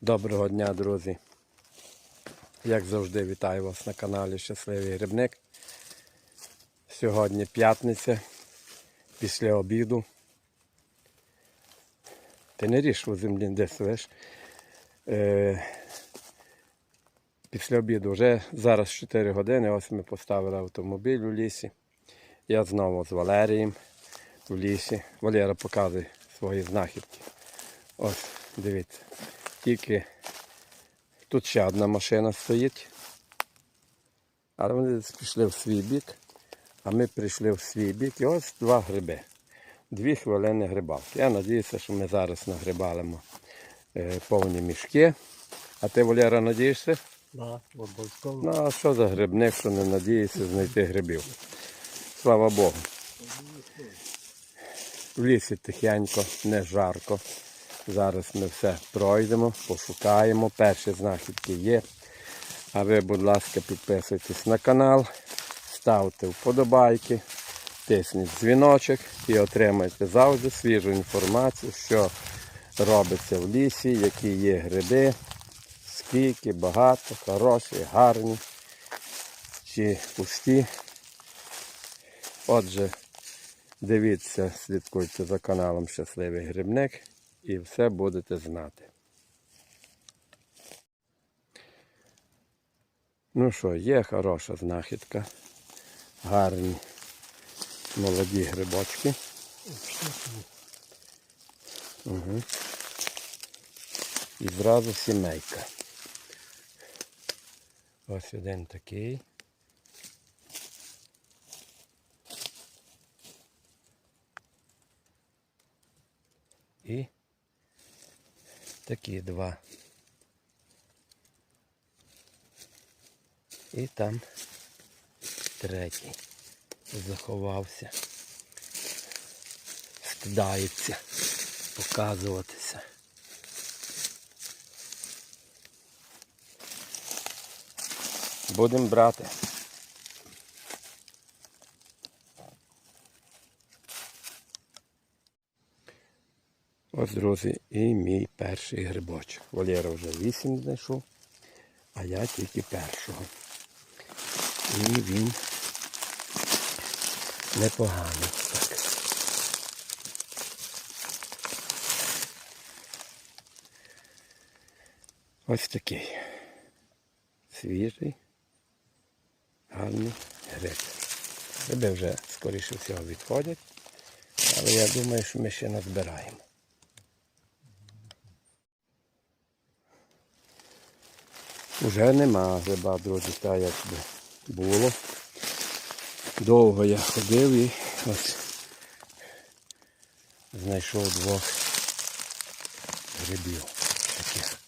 Доброго дня, друзі. Як завжди, вітаю вас на каналі Щасливий Грибник. Сьогодні п'ятниця, після обіду. Ти не ріж у землі, де свиш. Е, після обіду вже зараз 4 години. Ось ми поставили автомобіль у лісі. Я знову з Валерієм у лісі. Валера показує свої знахідки. Ось, дивіться. Тільки тут ще одна машина стоїть. Але вони пішли в свій бік, а ми прийшли в свій бік. І ось два гриби. Дві хвилини грибалки. Я сподіваюся, що ми зараз нагрибалимо е, повні мішки. А ти, Валера, надієшся? Да, обов'язково. Ну, а що за грибник, що не надіється знайти грибів? Слава Богу. В лісі тихенько, не жарко. Зараз ми все пройдемо, пошукаємо. Перші знахідки є. А ви, будь ласка, підписуйтесь на канал, ставте вподобайки, тисніть дзвіночок і отримайте завжди свіжу інформацію, що робиться в лісі, які є гриби, скільки, багато, хороші, гарні чи пусті. Отже, дивіться, слідкуйте за каналом Щасливий Грибник і все будете знати. Ну що, є хороша знахідка. Гарні молоді грибочки. Угу. І зразу сімейка. Ось один такий. І такі два. І там третій заховався. Стидається показуватися. Будемо брати. Ось, друзі, і мій перший грибочок. Валера вже вісім знайшов, а я тільки першого. І він непоганий. Так. Ось такий. Свіжий, гарний гриб. Гриби вже, скоріше всього, відходять, але я думаю, що ми ще назбираємо. Уже нема гриба, друзі, так як би було. Довго я ходив і ось знайшов двох грибів таких.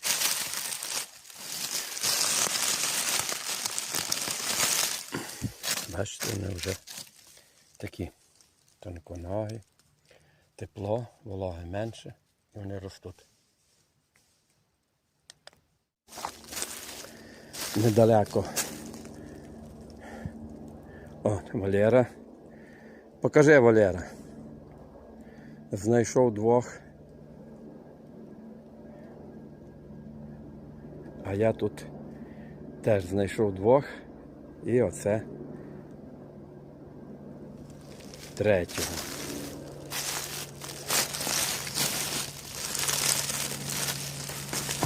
Бачите, вони вже такі тонконогі, тепло, вологи менше і вони ростуть. Недалеко. О, Валера. Покажи Валера. Знайшов двох. А я тут теж знайшов двох. І оце третього.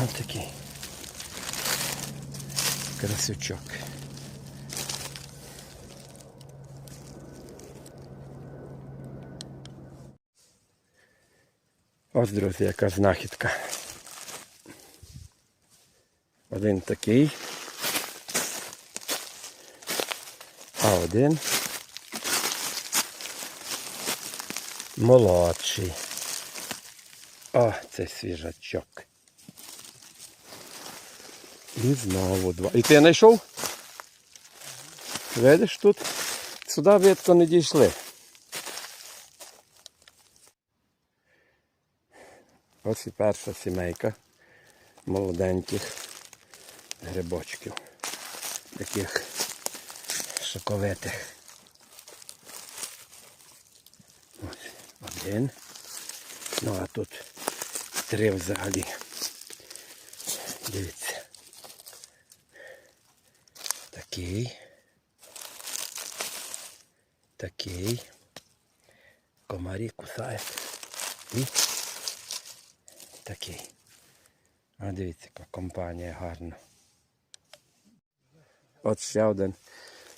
Ось такий красючок. Ось, друзі, яка знахідка. Один такий. А один молодший. О, це свіжачок. Знову два. І ти знайшов? Видиш тут? Сюди видко не дійшли. Ось і перша сімейка молоденьких грибочків. Таких шоковитих. Ось один. Ну а тут три взагалі. Такий. Такий. Комарі кусають. І такий. А дивіться, яка компанія гарна. От ще один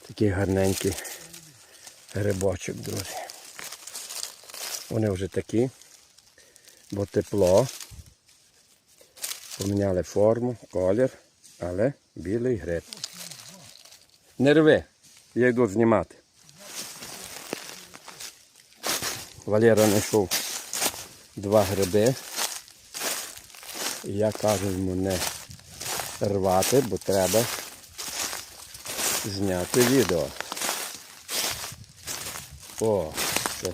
такий гарненький грибочок, друзі. Вони вже такі, бо тепло. Поміняли форму, колір, але білий гриб. Не рви, я йду знімати. Валера знайшов два гриби. Я кажу йому не рвати, бо треба зняти відео. О, це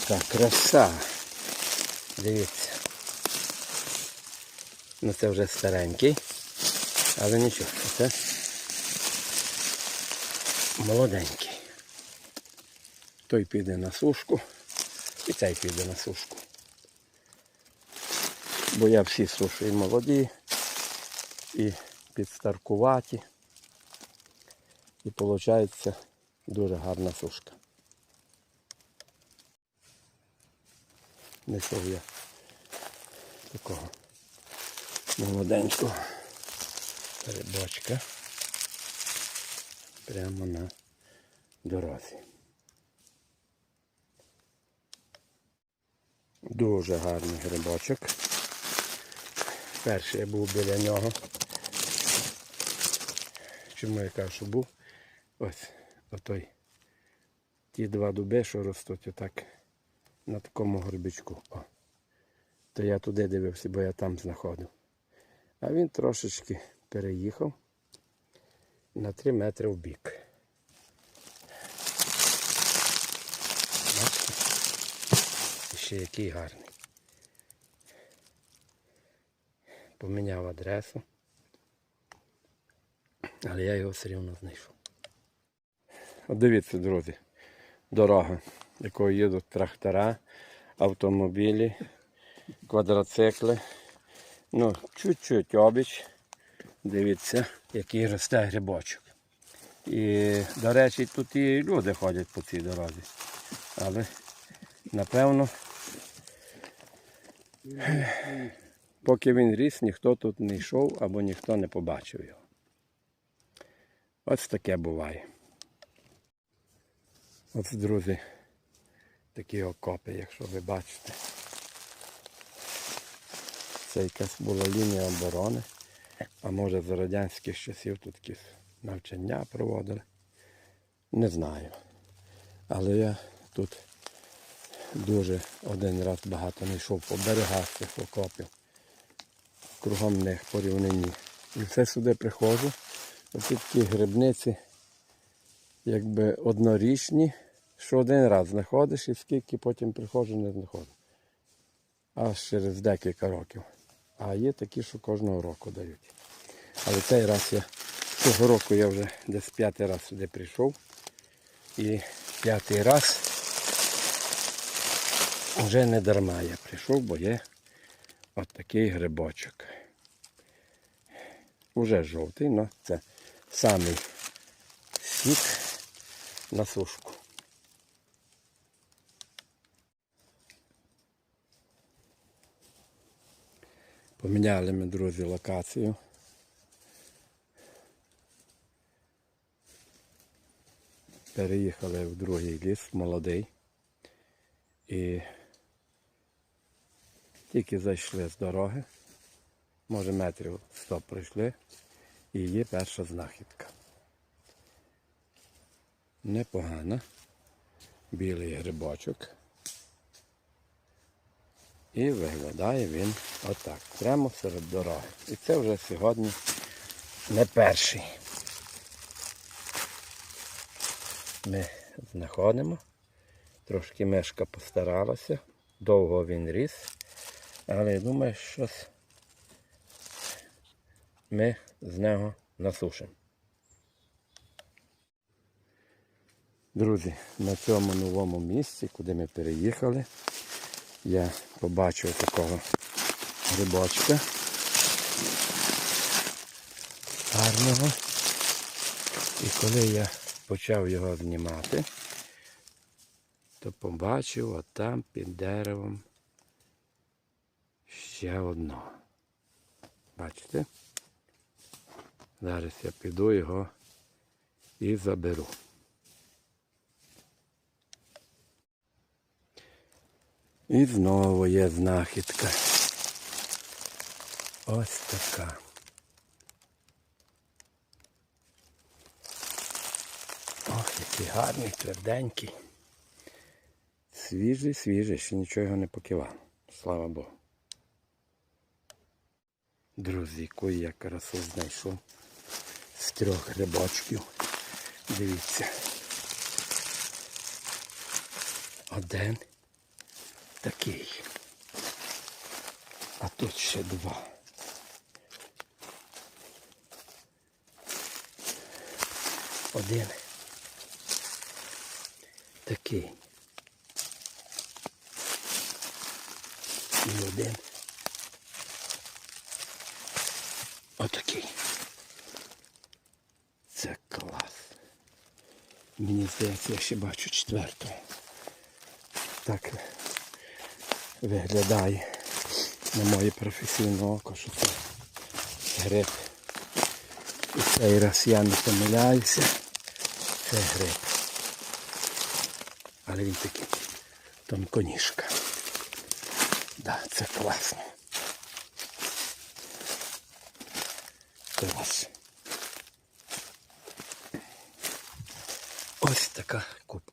яка краса. Дивіться. Ну це вже старенький, але нічого, це молоденький. Той піде на сушку і цей піде на сушку. Бо я всі сушу і молоді, і підстаркуваті. І виходить дуже гарна сушка. Знайшов я такого молоденького грибочка прямо на дорозі. Дуже гарний грибочок. Перший я був біля нього. Чому я кажу, що був? Ось отой. Ті два дуби, що ростуть отак на такому горбичку. О. То я туди дивився, бо я там знаходив. А він трошечки переїхав на 3 метри в бік. Ще який гарний. Поміняв адресу. Але я його все рівно знайшов. От дивіться, друзі, дорога, якою їдуть трактора, автомобілі, квадроцикли. Ну, чуть-чуть обіч. Дивіться, який росте грибочок. І, до речі, тут і люди ходять по цій дорозі. Але, напевно, поки він ріс, ніхто тут не йшов або ніхто не побачив його. Ось таке буває. Ось, друзі, такі окопи, якщо ви бачите. Це якась була лінія оборони. А може за радянських часів тут якісь навчання проводили. Не знаю. Але я тут дуже один раз багато не йшов по берегах цих окопів. Кругом них по рівнині. І все сюди приходжу. Оці такі грибниці, якби однорічні, що один раз знаходиш і скільки потім приходжу, не знаходжу. Аж через декілька років. А є такі, що кожного року дають. Але цей раз я цього року я вже десь п'ятий раз сюди прийшов. І п'ятий раз вже не дарма я прийшов, бо є от такий грибочок. Уже жовтий, але це самий сік на сушку. Поміняли ми, друзі, локацію. Переїхали в другий ліс, молодий. І тільки зайшли з дороги, може метрів 100 пройшли, і є перша знахідка. Непогана. Білий грибочок. І виглядає він отак, прямо серед дороги. І це вже сьогодні не перший. Ми знаходимо. Трошки мешка постаралася, довго він ріс, але я думаю, що ми з нього насушимо. Друзі, на цьому новому місці, куди ми переїхали, я побачив такого грибочка. гарного. І коли я почав його знімати, то побачив отам під деревом ще одного. Бачите? Зараз я піду його і заберу. І знову є знахідка. Ось така. Ох, який гарний, тверденький. Свіжий, свіжий, ще нічого його не покивав. Слава Богу. Друзі, яку я красу знайшов з трьох грибочків. Дивіться. Один такий. А тут ще два. Один. Такий. І один. Отакий. Це клас. Мені здається, я ще бачу четвертого. Так виглядає на моє професійне око, що це гриб. І цей раз я не помиляюся. Це гриб. Але він такий тонконіжка. Да, це класно. Клас. Ось така кубка.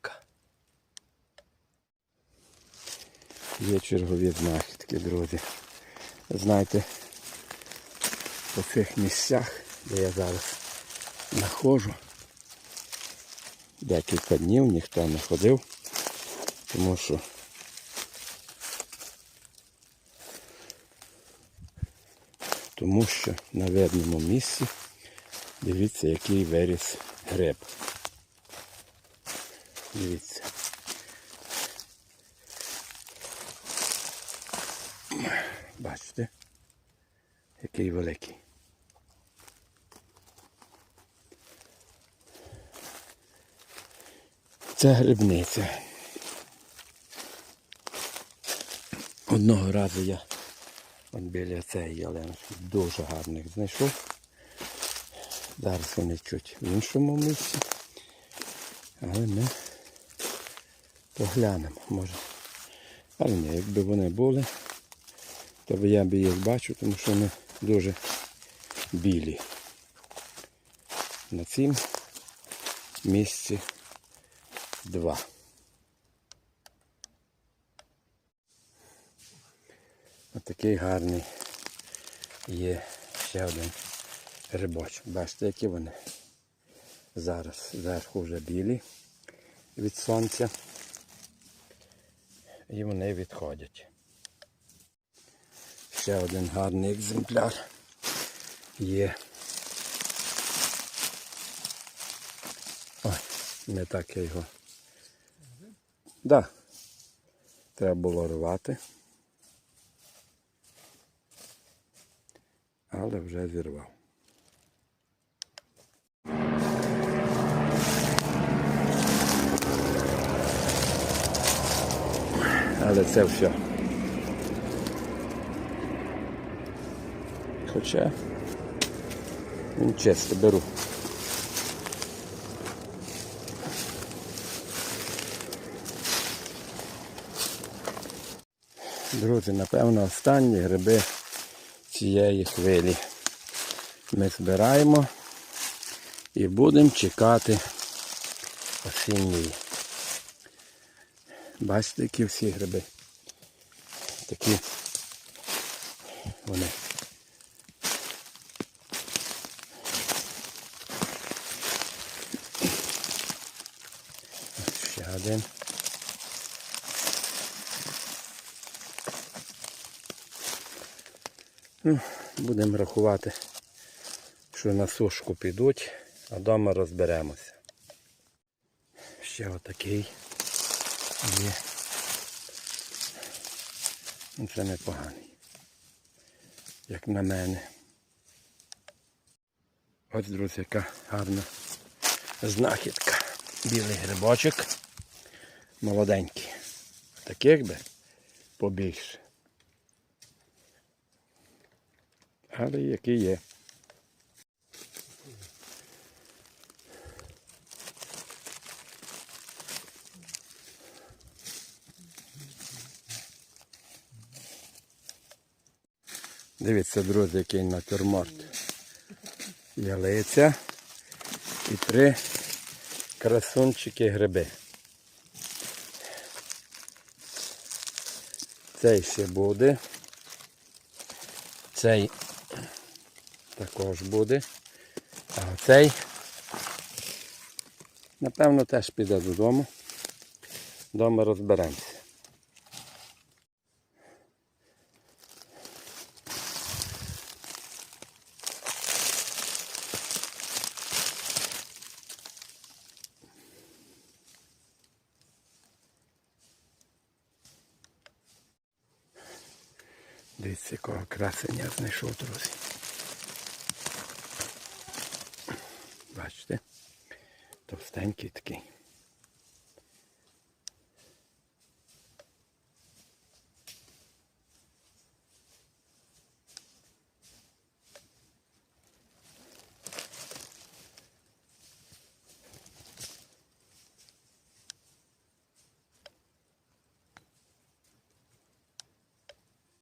Є чергові знахідки, друзі. Знаєте, по цих місцях, де я зараз знаходжу, декілька днів ніхто не ходив, тому що тому що на видному місці дивіться, який виріс гриб. Дивіться. Бачите, який великий. Це грибниця. Одного разу я от біля цієї ялинки дуже гарних знайшов. Зараз вони чуть в іншому місці. Але ми поглянемо, може. Але ні, якби вони були, то я б їх бачив, тому що вони дуже білі. На цім місці два. Отакий гарний є ще один грибочок. Бачите, які вони зараз зверху вже білі від сонця. І вони відходять. Ще один гарний екземпляр є. Ой, не так я його. Да. Треба було рвати. Але вже зірвав. Але це все. Хоча він чисто беру. Друзі, напевно, останні гриби цієї хвилі. Ми збираємо і будемо чекати осінньої. Бачите, які всі гриби. Такі вони. Один. Ну, будемо рахувати, що на сушку підуть, а вдома розберемося. Ще отакий є. Ну, Це непоганий. Як на мене. Ось, друзі, яка гарна знахідка. Білий грибочок. Молоденький. Таких би побільше. Але який є. Дивіться, друзі, який натюрморт. Ялиця і три красунчики гриби. Цей ще буде. Цей також буде. А цей, напевно, теж піде додому. Дома розберемося. Дивіться, якого красення знайшов, друзі. Бачите? Товстенький такий.